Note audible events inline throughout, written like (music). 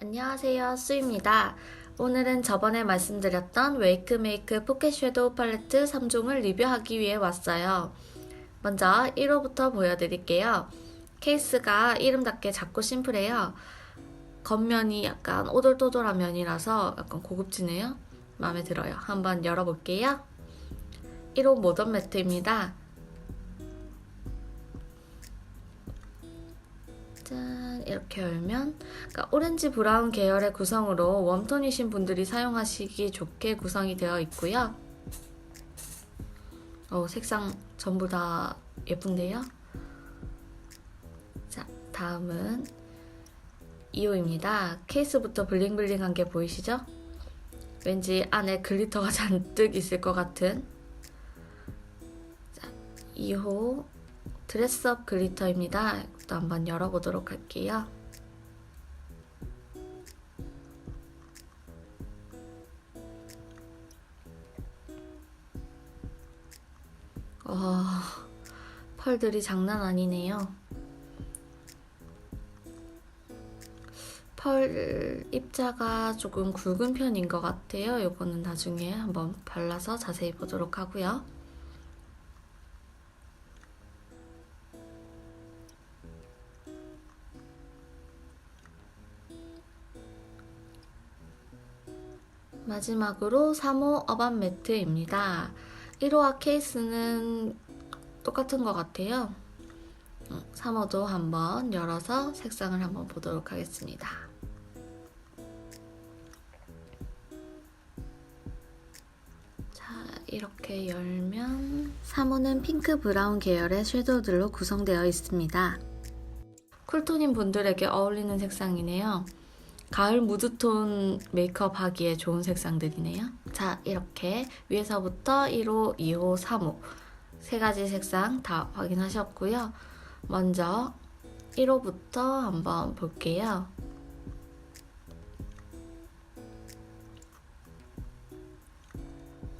안녕하세요, 수입니다. 오늘은 저번에 말씀드렸던 웨이크메이크 포켓 섀도우 팔레트 3종을 리뷰하기 위해 왔어요. 먼저 1호부터 보여드릴게요. 케이스가 이름답게 작고 심플해요. 겉면이 약간 오돌토돌한 면이라서 약간 고급지네요. 마음에 들어요. 한번 열어볼게요. 1호 모던 매트입니다. 이렇게 열면 그러니까 오렌지 브라운 계열의 구성으로 웜톤이신 분들이 사용하시기 좋게 구성이 되어 있고요. 어, 색상 전부 다 예쁜데요. 자, 다음은 2호입니다. 케이스부터 블링블링한 게 보이시죠? 왠지 안에 글리터가 잔뜩 있을 것 같은 자, 2호 드레스업 글리터입니다. 이것도 한번 열어보도록 할게요. 와, 펄들이 장난 아니네요. 펄 입자가 조금 굵은 편인 것 같아요. 이거는 나중에 한번 발라서 자세히 보도록 하고요. 마지막으로 3호 어반 매트입니다. 1호와 케이스는 똑같은 것 같아요. 3호도 한번 열어서 색상을 한번 보도록 하겠습니다. 자, 이렇게 열면 3호는 핑크 브라운 계열의 섀도우들로 구성되어 있습니다. 쿨톤인 분들에게 어울리는 색상이네요. 가을 무드톤 메이크업 하기에 좋은 색상들이네요. 자, 이렇게 위에서부터 1호, 2호, 3호 세 가지 색상 다 확인하셨고요. 먼저 1호부터 한번 볼게요.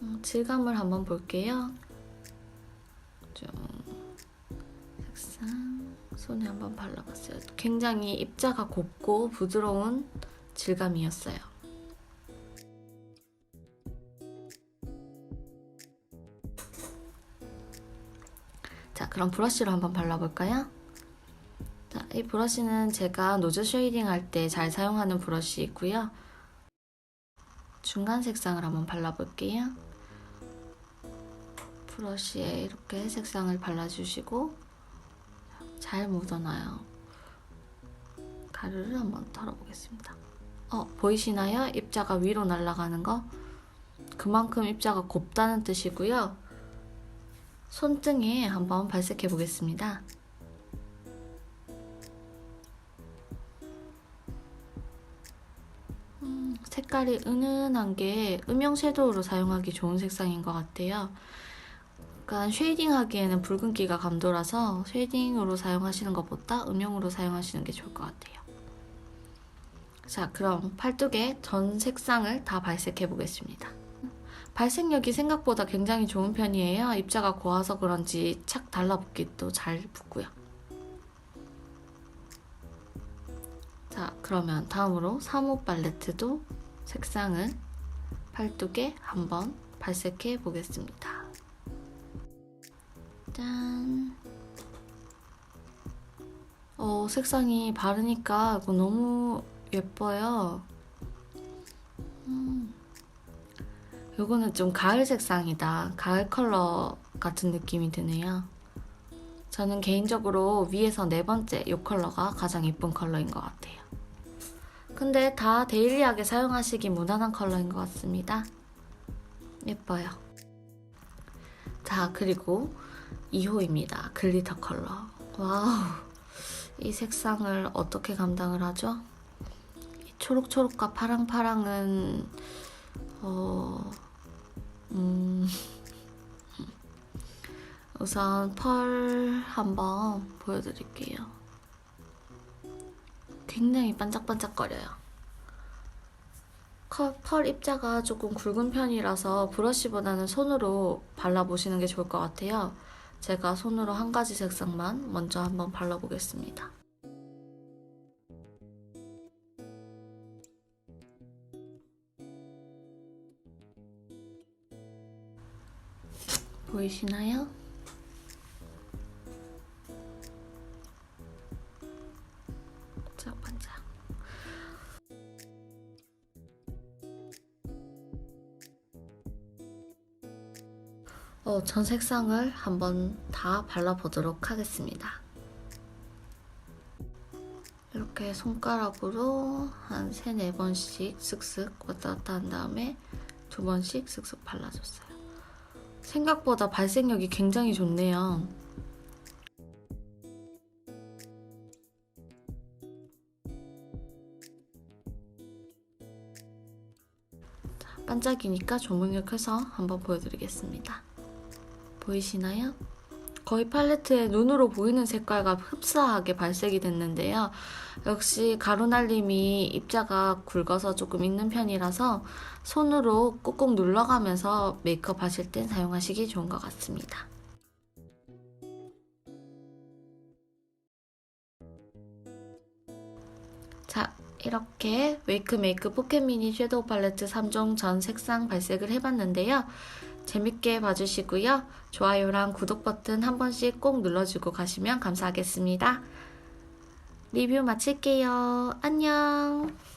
음, 질감을 한번 볼게요. 좀 색상 손에 한번 발라봤어요. 굉장히 입자가 곱고 부드러운 질감이었어요. 자, 그럼 브러쉬로 한번 발라볼까요? 자, 이 브러쉬는 제가 노즈 쉐이딩 할 때 잘 사용하는 브러쉬이고요. 중간 색상을 한번 발라볼게요. 브러쉬에 이렇게 색상을 발라주시고 잘 묻어놔요. 가루를 한번 털어보겠습니다. 어, 보이시나요? 입자가 위로 날아가는 거? 그만큼 입자가 곱다는 뜻이고요. 손등에 한번 발색해 보겠습니다. 음, 색깔이 은은한 게 음영 섀도우로 사용하기 좋은 색상인 것 같아요. 약간 쉐이딩 하기에는 붉은기가 감도라서 쉐이딩으로 사용하시는 것보다 음영으로 사용하시는 게 좋을 것 같아요. 자, 그럼 팔뚝에 전 색상을 다 발색해 보겠습니다. 발색력이 생각보다 굉장히 좋은 편이에요. 입자가 고와서 그런지 착 달라붙기도 잘 붙고요. 자, 그러면 다음으로 3호 팔레트도 색상을 팔뚝에 한번 발색해 보겠습니다. 짠. 어, 색상이 바르니까 너무 예뻐요. 음. 요거는 좀 가을 색상이다. 가을 컬러 같은 느낌이 드네요. 저는 개인적으로 위에서 네 번째 이 컬러가 가장 예쁜 컬러인 것 같아요. 근데 다 데일리하게 사용하시기 무난한 컬러인 것 같습니다. 예뻐요. 자, 그리고 2호입니다. 글리터 컬러. 와우. 이 색상을 어떻게 감당을 하죠? 이 초록초록과 파랑파랑은, 어, 음, (laughs) 우선 펄 한번 보여드릴게요. 굉장히 반짝반짝거려요. 컬, 펄 입자가 조금 굵은 편이라서 브러쉬보다는 손으로 발라보시는 게 좋을 것 같아요. 제가 손으로 한 가지 색상만 먼저 한번 발라보겠습니다. 보이시나요? 어, 전 색상을 한번 다 발라보도록 하겠습니다. 이렇게 손가락으로 한 3, 4번씩 쓱쓱 왔다 갔다 한 다음에 두 번씩 쓱쓱 발라줬어요. 생각보다 발색력이 굉장히 좋네요. 자, 반짝이니까 조명을 켜서 한번 보여드리겠습니다. 보이시나요? 거의 팔레트에 눈으로 보이는 색깔과 흡사하게 발색이 됐는데요. 역시 가루날림이 입자가 굵어서 조금 익는 편이라서 손으로 꾹꾹 눌러가면서 메이크업 하실 땐 사용하시기 좋은 것 같습니다. 자, 이렇게 웨이크 메이크 포켓 미니 섀도우 팔레트 3종 전 색상 발색을 해봤는데요. 재밌게 봐주시고요. 좋아요랑 구독 버튼 한 번씩 꼭 눌러주고 가시면 감사하겠습니다. 리뷰 마칠게요. 안녕.